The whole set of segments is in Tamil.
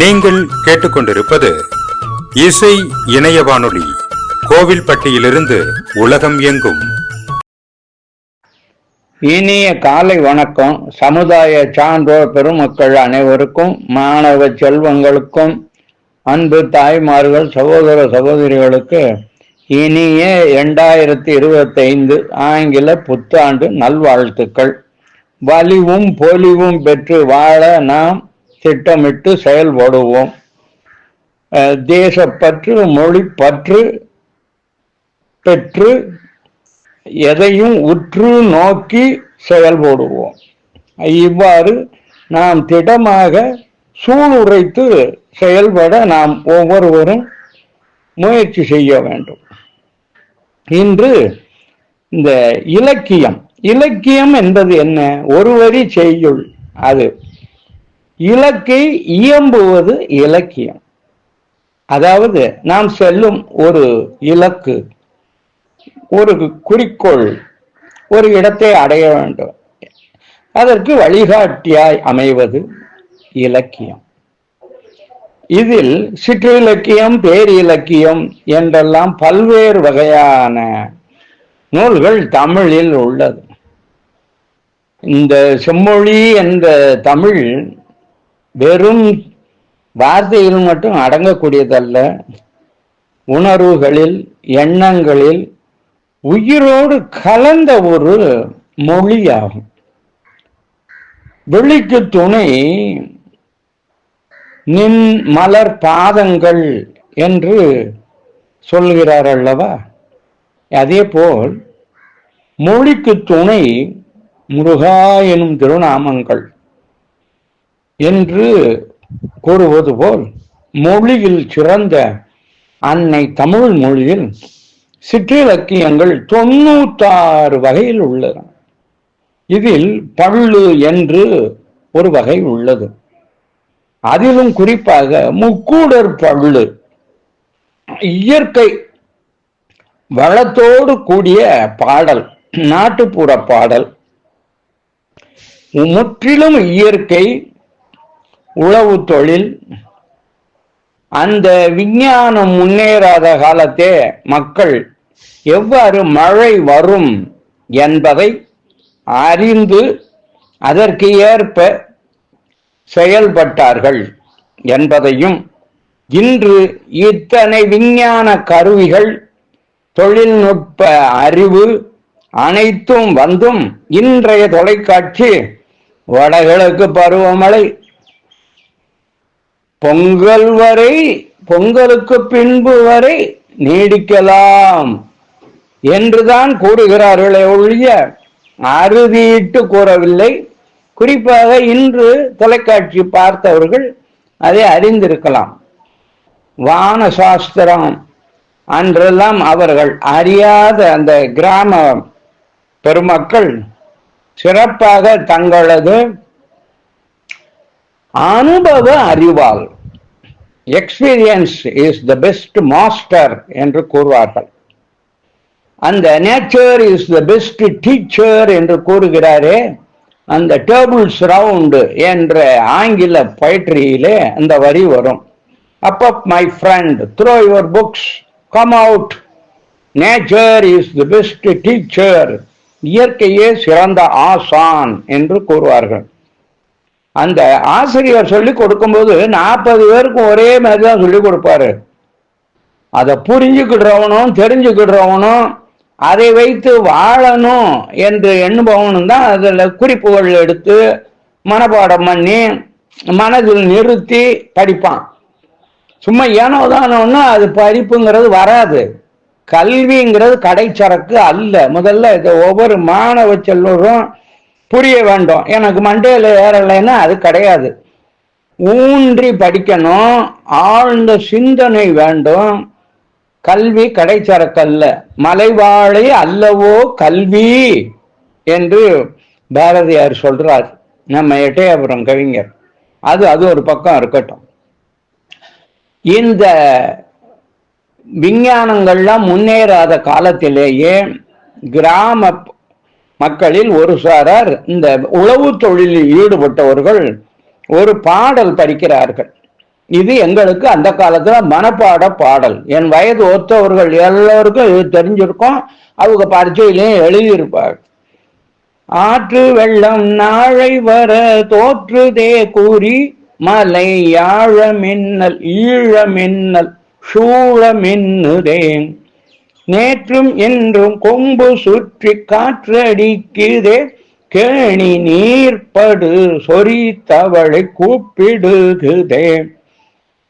நீங்கள் கேட்டுக்கொண்டிருப்பது இசை இணைய வானொலி கோவில்பட்டியிலிருந்து உலகம் எங்கும். இனிய காலை வணக்கம். சமுதாய சான்றோர் பெருமக்கள் அனைவருக்கும் மாணவ செல்வங்களுக்கும் அன்பு தாய்மார்கள் சகோதர சகோதரிகளுக்கு இனிய இரண்டாயிரத்தி இருபத்தைந்து ஆங்கில புத்தாண்டு நல்வாழ்த்துக்கள். வலிவும் பொலிவும் பெற்று வாழ நாம் திட்டமிட்டு செயல்படுவோம். தேசப்பற்று மொழி பற்று பெற்று எதையும் உற்று நோக்கி செயல்படுவோம். இவ்வாறு நாம் திடமாக சூளுரைத்து செயல்பட நாம் ஒவ்வொருவரும் முயற்சி செய்ய வேண்டும். இன்று இந்த இலக்கியம். இலக்கியம் என்பது என்ன? ஒரு வரி செய்யுள். அது இலக்கை இயம்புவது இலக்கியம். அதாவது நாம் செல்லும் ஒரு இலக்கு ஒரு குறிக்கோள் ஒரு இடத்தை அடைய வேண்டும். அதற்கு வழிகாட்டியாய் அமைவது இலக்கியம். இதில் சிற்றிலக்கியம் பேரிலக்கியம் என்றெல்லாம் பல்வேறு வகையான நூல்கள் தமிழில் உள்ளது. இந்த செம்மொழி என்ற தமிழ் வெறும் வார்த்தையில் மட்டும் அடங்கக்கூடியதல்ல உணர்வுகளில் எண்ணங்களில் உயிரோடு கலந்த ஒரு மொழியாகும். வெளிக்கு துணை நின் மலர் பாதங்கள் என்று சொல்கிறார் அல்லவா? அதே போல் மொழிக்கு துணை முருகா எனும் திருநாமங்கள். என்று கூறுவது போல் மொழியில் சிறந்த அன்னை தமிழ் மொழியில் சிற்றிலக்கியங்கள் தொண்ணூத்தாறு வகையில் உள்ளன. இதில் பள்ளு என்று ஒரு வகை உள்ளது. அதிலும் குறிப்பாக முக்கூடர் பள்ளு இயற்கை வளத்தோடு கூடிய பாடல் நாட்டுப்புற பாடல் முற்றிலும் இயற்கை உழவு தொழில். அந்த விஞ்ஞானம் முன்னேறாத காலத்தே மக்கள் எவ்வாறு மழை வரும் என்பதை அறிந்து அதற்கு ஏற்ப செயல்பட்டார்கள் என்பதையும் இன்று இத்தனை விஞ்ஞான கருவிகள் தொழில்நுட்ப அறிவு அனைத்தும் வந்தும் இன்றைய தொலைக்காட்சி வடகிழக்கு பருவமழை பொங்கல் வரை பொங்கலுக்கு பின்பு வரை நீடிக்கலாம் என்றுதான் கூறுகிறார்களே ஒழிய அறுதியிட்டு கூறவில்லை. குறிப்பாக இன்று தொலைக்காட்சி பார்த்தவர்கள் அதை அறிந்திருக்கலாம். வான சாஸ்திரம் அன்றெல்லாம் அவர்கள் அறியாத அந்த கிராம பெருமக்கள் சிறப்பாக தங்களது அனுபவ அறிவால். Experience is the best master என்று கூறுவார்கள். அந்த nature is the best teacher என்று கூறுகிறாரே அந்த டேபிள்ஸ் ரவுண்டு என்ற ஆங்கில பயிற்றியிலே அந்த வரி வரும். Up up my friend throw your books come out nature is the best teacher இயற்கையே சிறந்த ஆசான் என்று கூறுவார்கள். அந்த ஆசிரியர் சொல்லி கொடுக்கும்போது நாற்பது பேருக்கும் ஒரே மாதிரி தான் சொல்லி கொடுப்பாரு. அதை புரிஞ்சுக்கிடுறவனும் தெரிஞ்சுக்கிடுறவனும் அதை வைத்து வாழணும் என்று எண்ணுபவனும் தான் அதில் குறிப்புகள் எடுத்து மனப்பாடம் பண்ணி மனதில் நிறுத்தி படிப்பான். சும்மா ஏனோ தானோன்னா அது படிப்புங்கிறது வராது. கல்விங்கிறது கடைச்சரக்கு அல்ல. முதல்ல இதை ஒவ்வொரு மாணவ செல்வரும் புரிய வேண்டும். எனக்கு மண்டையில் ஏறலைன்னா அது கிடையாது. ஊன்றி படிக்கணும். ஆழ்ந்த சிந்தனை வேண்டும். கல்வி கடைச்சரக்கல்ல. மலைவாழை அல்லவோ கல்வி என்று பாரதியார் சொல்றார். நம்ம எட்டயபுரம் கவிஞர். அது அது ஒரு பக்கம் இருக்கட்டும். இந்த விஞ்ஞானங்கள்லாம் முன்னேறாத காலத்திலேயே கிராம மக்களில் ஒரு சாரார் இந்த உழவு தொழிலில் ஈடுபட்டவர்கள் ஒரு பாடல் படிக்கிறார்கள். இது எங்களுக்கு அந்த காலத்துல மனப்பாட பாடல். என் வயது ஒத்தவர்கள் எல்லோருக்கும் இது தெரிஞ்சிருக்கும். அவங்க பரீட்சையிலையும் எழுதியிருப்பார் ஆற்று வெள்ளம் நாளை வர தோற்றுதே கூறி மலை யாழ மின்னல் ஈழ மின்னல் சூழ மின்னுதேன். நேற்றும் இன்றும் கொம்பு சுற்றி காற்றடிக்குதே. கேணி நீர்ப்படு சொறி தவளை கூப்பிடுகுதே.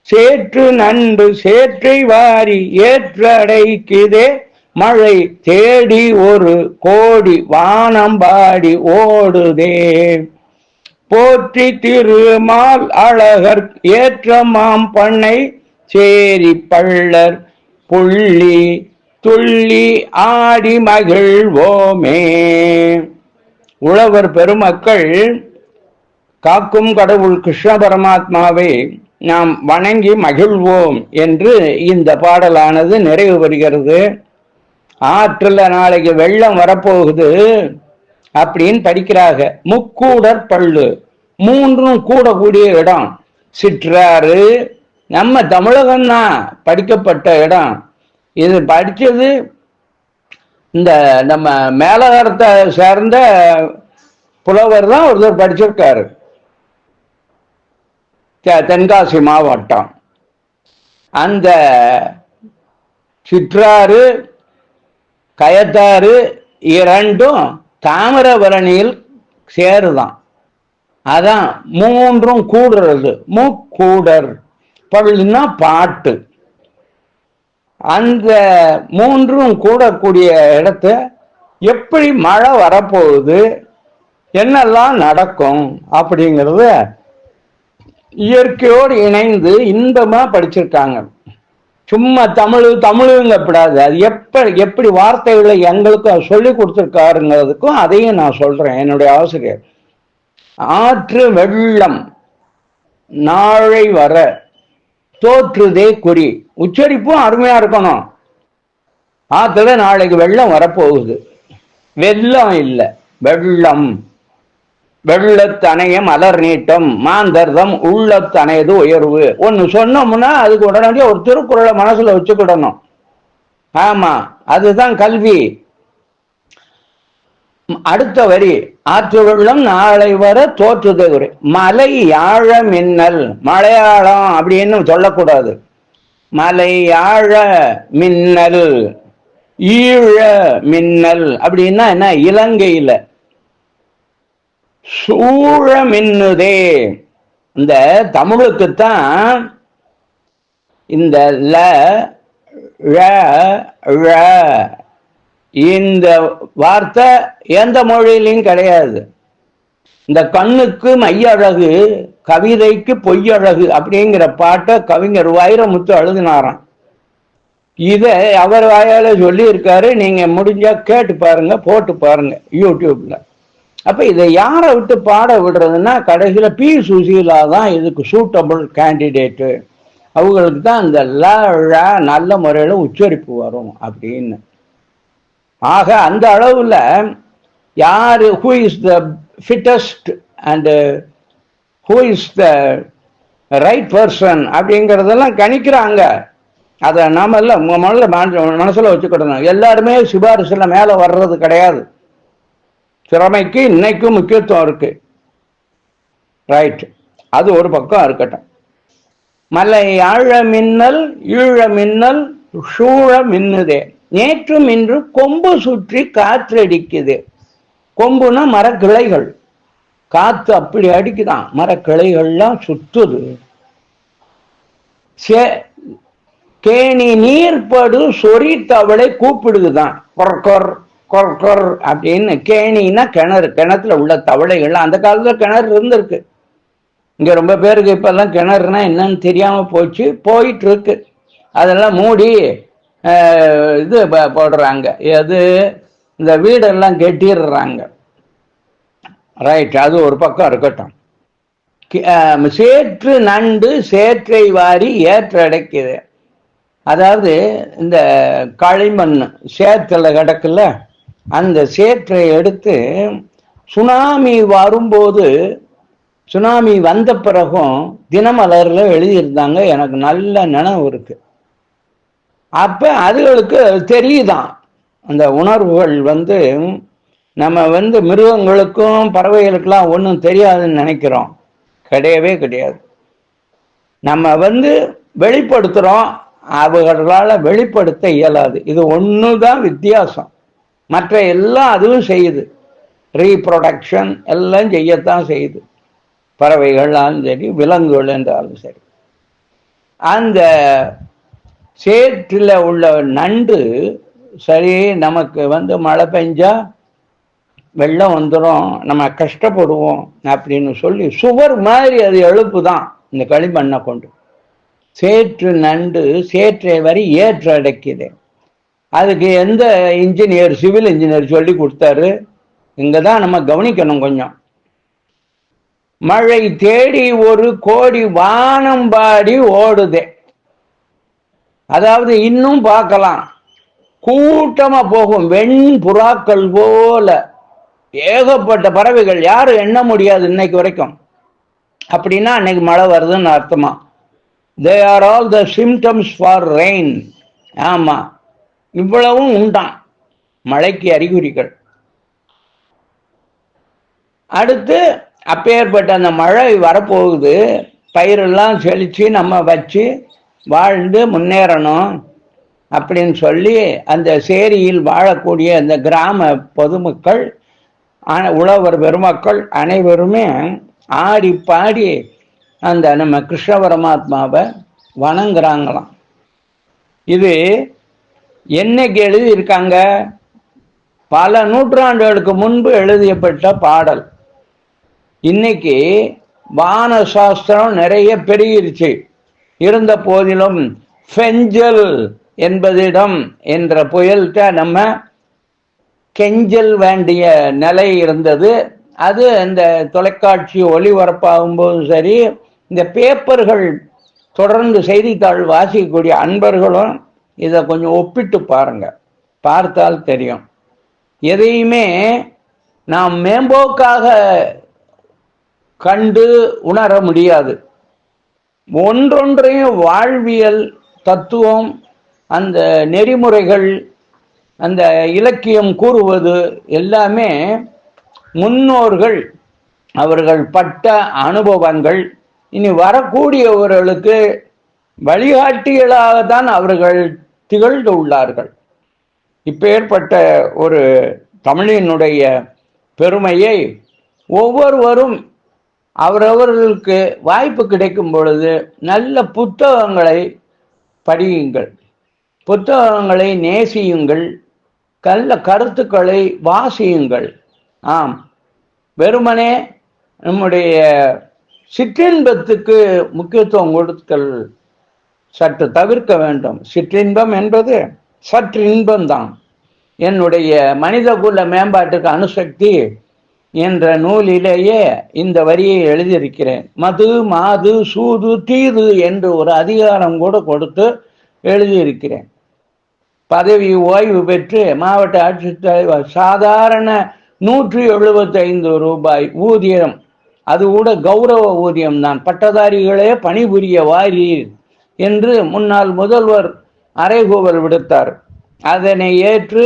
சேற்று நண்டு சேற்றை வாரி ஏற்றடைக்குதே. மழை தேடி ஒரு கோடி வானம்பாடி ஓடுதே. போற்றி திருமால் அழகர் ஏற்றமாம் பண்ணை. சேரி பள்ளர் புள்ளி துள்ளி ஆடி மகிழ்வோமே. உழவர் பெருமக்கள் காக்கும் கடவுள் கிருஷ்ண பரமாத்மாவை நாம் வணங்கி மகிழ்வோம் என்று இந்த பாடலானது நிறைவு பெறுகிறது. ஆற்றில் நாளைக்கு வெள்ளம் வரப்போகுது அப்படின்னு படிக்கிறாங்க. முக்கூடற் பள்ளு. மூன்றும் கூடக்கூடிய இடம். சிற்றாறு. நம்ம தமிழகம்தான் படிக்கப்பட்ட இடம். இது படித்தது இந்த நம்ம மேலகரத்தை சேர்ந்த புலவர் தான் ஒருத்தர் படிச்சிருக்காரு. தெ- தென்காசி மாவட்டம். அந்த சிற்றாறு கயத்தாறு இரண்டும் தாமிரபரணியில் சேருதான். அதான் மூன்றும் கூடுறது. மூக்கூடர். பள்ளின்னா பாட்டு. அந்த மூன்றும் கூடக்கூடிய இடத்த எப்படி மழை வரப்போகுது என்னெல்லாம் நடக்கும் அப்படிங்கிறத இயற்கையோடு இணைந்து இன்பமா படிச்சிருக்காங்க. சும்மா தமிழ் தமிழுங்கப்படாது. அது எப்ப எப்படி வார்த்தைகளை எங்களுக்கும் சொல்லி கொடுத்துருக்காருங்கிறதுக்கும் அதையும் நான் சொல்றேன் என்னுடைய ஆசிரியர். ஆற்று வெள்ளம் நாளை வர தோற்றுதே குறி. உச்சரிப்பும் அருமையா இருக்கணும். ஆத்துல நாளைக்கு வெள்ளம் வரப்போகுது. வெள்ளம் இல்லை. வெள்ளம். வெள்ளத்தணைய மலர் நீட்டம். மாந்தர்தம் உள்ளத்தணையது உயர்வு. ஒன்னு சொன்னோம்னா அதுக்கு உடனடியாக ஒரு திருக்குறளை மனசுல வச்சுக்கிடணும். ஆமா அதுதான் கல்வி. அடுத்த வரி ஆற்று வெள்ளம் நாளை வர தோற்றுது மலை யாழ மின்னல் மலையாளம் அப்படின்னு சொல்லக்கூடாது. மலையாழ மின்னல் ஈழ மின்னல். அப்படின்னா என்ன? இலங்கையில. சூழ மின்னுதே. இந்த தமிழுக்குத்தான் இந்த ல ழ ழ. இந்த வார்த்தை எந்த மொழியிலையும் கிடையாது. இந்த கண்ணுக்கு மைய அழகு கவிதைக்கு பொய்யழகு அப்படிங்கிற பாட்டை கவிஞர் வைரமுத்து எழுதினாராம் இதை அவர் வாயால சொல்லியிருக்காரு. நீங்கள் நீங்க முடிஞ்சா கேட்டு பாருங்க போட்டு பாருங்க யூடியூப்ல. அப்ப இதை யாரை விட்டு பாட விடுறதுன்னா கடைசியில் பி சுசீலா தான் இதுக்கு சூட்டபிள் கேண்டிடேட்டு அவங்களுக்கு தான் இந்த ல நல்ல முறையில் உச்சரிப்பு வரும் அப்படின்னு. ஆக அந்த அளவில் யார் who is the fittest and who is the right person அப்படிங்கிறதெல்லாம் கணிக்கிறாங்க. அதை நாம எல்லாம் முதல்ல மனசில் வச்சுக்கிடணும். எல்லாருமே சிபாரிசில் மேலே வர்றது கிடையாது. திறமைக்கு இன்னைக்கும் முக்கியத்துவம் இருக்கு. ரைட் அது ஒரு பக்கம் இருக்கட்டும். மலை ஆழ மின்னல் ஈழ மின்னல் சூழ மின்னுதே. நேற்றும் இன்று கொம்பு சுற்றி காற்றடிக்குது. கொம்புனா மரக்கிளைகள். காத்து அப்படி அடிக்குதான். மரக்கிளைகள்லாம் சுத்துது. சே- கேணி நீர்ப்படு சொறி தவளை கூப்பிடுதுதான். கொர் கொர் கொர் அப்படின்னு கேணின்னா கிணறு கிணத்துல உள்ள தவளைகள்லாம் அந்த காலத்துல கிணறு இருந்திருக்கு. இங்க ரொம்ப பேருக்கு இப்பெல்லாம் கிணறுனா என்னன்னு தெரியாம போச்சு. போயிட்டு இருக்கு அதெல்லாம் மூடி இது ப- போடுறாங்க. எது? இந்த வீடெல்லாம் கெட்டிடுறாங்க. ரைட் அது ஒரு பக்கம் இருக்கட்டும். சேற்று நண்டு சேற்றை வாரி ஏற்றடைக்குது அதாவது இந்த களிமண் சேத்துல கிடக்குல்ல அந்த சேற்றை எடுத்து சுனாமி வரும்போது சுனாமி வந்த பிறகும் தினமலரில் எழுதியிருந்தாங்க. எனக்கு நல்ல நினைவு இருக்கு. அப்போ அதுகளுக்கு தெரியுதான். அந்த உணர்வுகள் வந்து நம்ம வந்து மிருகங்களுக்கும் பறவைகளுக்கெல்லாம் ஒன்றும் தெரியாதுன்னு நினைக்கிறோம். கிடையவே கிடையாது. நம்ம வந்து வெளிப்படுத்துகிறோம் அவர்களால் வெளிப்படுத்த இயலாது. இது ஒன்று தான் வித்தியாசம். மற்ற எல்லாம் அதுவும் செய்யுது. ரீப்ரொடக்ஷன் எல்லாம் செய்யத்தான் செய்யுது. பறவைகள்னாலும் சரி விலங்குகள் என்றாலும் சரி. அந்த சேற்றில் உள்ள நண்டு சரி நமக்கு வந்து மழை பெஞ்சா வெள்ளம் வந்துடும் நம்ம கஷ்டப்படுவோம் அப்படின்னு சொல்லி சுவர் மாதிரி அது எழுப்பு தான் இந்த களிமண்ணை கொண்டு. சேற்று நண்டு சேற்றை வரை ஏற்று அடைக்குது. அதுக்கு எந்த இன்ஜினியர் சிவில் இன்ஜினியர் சொல்லி கொடுத்தாரு? இங்கே தான் நம்ம கவனிக்கணும் கொஞ்சம். மழை தேடி ஒரு கோடி வானம்பாடி ஓடுதே. அதாவது இன்னும் பார்க்கலாம். கூட்டமாக போகும் வெண் புறாக்கள் போல. ஏகப்பட்ட பறவைகள் யாரும் எண்ண முடியாது இன்னைக்கு வரைக்கும். அப்படின்னா அன்னைக்கு மழை வருதுன்னு அர்த்தமா? They are all the symptoms for rain ஆமா. இவ்வளவும் உண்டாம். மழைக்கு அறிகுறிகள். அடுத்து அப்பேற்பட்ட அந்த மழை வரப்போகுது. பயிரெல்லாம் செழித்து நம்ம வச்சு வாழ்ந்து முன்னேறணும் அப்படின்னு சொல்லி அந்த சேரியில் வாழக்கூடிய அந்த கிராம பொதுமக்கள் ஆனால் உழவர் பெருமக்கள் அனைவருமே ஆடி பாடி அந்த நம்ம கிருஷ்ண பரமாத்மாவை வணங்குறாங்களாம். இது என்னைக்கு எழுதியிருக்காங்க? பல நூற்றாண்டுகளுக்கு முன்பு எழுதியப்பட்ட பாடல். இன்னைக்கு வான சாஸ்திரம் நிறைய பெருகிருச்சு. இருந்த போதிலும் ஃபெஞ்சல் என்பதிடம் என்ற புயல்கிட்ட நம்ம கெஞ்சல் வேண்டிய நிலை இருந்தது. அது இந்த தொலைக்காட்சி ஒளிபரப்பாகும்போதும் சரி இந்த பேப்பர்கள் தொடர்ந்து செய்தித்தாள் வாசிக்கக்கூடிய அன்பர்களும் இதை கொஞ்சம் ஒப்பிட்டு பாருங்க. பார்த்தால் தெரியும். எதையுமே நாம் மேம்போக்காக கண்டு உணர முடியாது. ஒன்றொன்றையும் வாழ்வியல் தத்துவம் அந்த நெறிமுறைகள் அந்த இலக்கியம் கூறுவது எல்லாமே முன்னோர்கள் அவர்கள் பட்ட அனுபவங்கள். இனி வரக்கூடியவர்களுக்கு வழிகாட்டிகளாகத்தான் அவர்கள் திகழ்ந்து உள்ளார்கள். இப்பேற்பட்ட ஒரு தமிழினுடைய பெருமையை ஒவ்வொருவரும் அவரவர்களுக்கு வாய்ப்பு கிடைக்கும் பொழுது நல்ல புத்தகங்களை படியுங்கள். புத்தகங்களை நேசியுங்கள். கல்ல கருத்துக்களை வாசியுங்கள். ஆம். வெறுமனே நம்முடைய சிற்றின்பத்துக்கு முக்கியத்துவம் கொடுத்தல் சற்று தவிர்க்க வேண்டும். சிற்றின்பம் என்பது சற்று இன்பம்தான் என்னுடைய மனிதகுல மேம்பாட்டுக்கு அணுசக்தி என்ற நூலிலேயே இந்த வரியை எழுதியிருக்கிறேன். மது மாது சூது தீது என்று ஒரு அதிகாரம் கூட கொடுத்து எழுதியிருக்கிறேன். பதவி ஓய்வு பெற்று மாவட்ட ஆட்சித்தலைவர் சாதாரண நூற்றி எழுபத்தைந்து ரூபாய் ஊதியம். அது கூட கௌரவ ஊதியம் தான். பட்டதாரிகளே பணிபுரிய வாரீர் என்று முன்னாள் முதல்வர் அறைகூவல் விடுத்தார். அதனை ஏற்று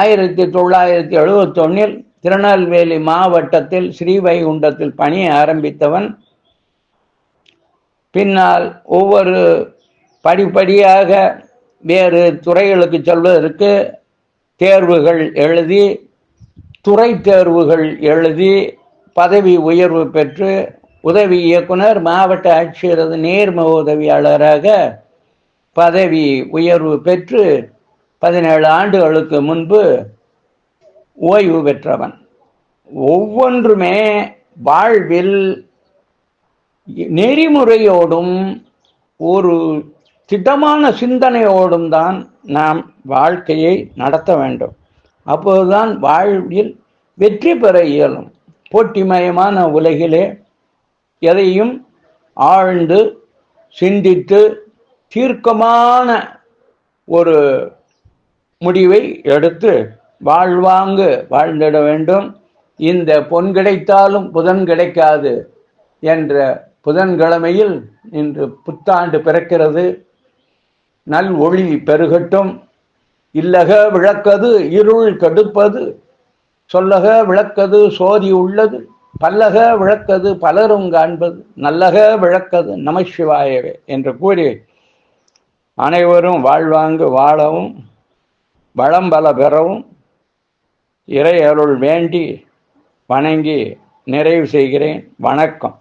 ஆயிரத்தி தொள்ளாயிரத்தி எழுபத்தொன்னில் திருநெல்வேலி மாவட்டத்தில் ஸ்ரீவைகுண்டத்தில் பணி ஆரம்பித்தவன். பின்னால் ஒவ்வொரு படிப்படியாக வேறு துறைகளுக்கு செல்வதற்கு தேர்வுகள் எழுதி துறை தேர்வுகள் எழுதி பதவி உயர்வு பெற்று உதவி இயக்குனர் மாவட்ட ஆட்சியரது நேர்ம உதவியாளராக பதவி உயர்வு பெற்று பதினேழு ஆண்டுகளுக்கு முன்பு ஓய்வு பெற்றவன். ஒவ்வொன்றுமே வாழ்வில் நெறிமுறையோடும் ஒரு திட்டமான சிந்தனையோடும் தான் நாம் வாழ்க்கையை நடத்த வேண்டும். அப்போதுதான் வாழ்வில் வெற்றி பெற இயலும். போட்டிமயமான உலகிலே எதையும் ஆழ்ந்து சிந்தித்து தீர்க்கமான ஒரு முடிவை எடுத்து வாழ்வாங்கு வாழ்ந்திட வேண்டும். இந்த பொன் கிடைத்தாலும் புதன் கிடைக்காது என்ற புதன்கிழமையில் இன்று புத்தாண்டு பிறக்கிறது. நல் ஒளி பெருகட்டும். இல்லக விளக்கது இருள் கடுப்பது. சொல்லக விளக்கது சோதி உள்ளது. பல்லக விளக்கது பலரும் காண்பது. நல்லக விளக்கது நமசிவாயவே என்று கூறி அனைவரும் வாழ்வாங்கு வாழவும் வளம் பல பெறவும் இறை அருள் வேண்டி வணங்கி நிறைவு செய்கிறேன். வணக்கம்.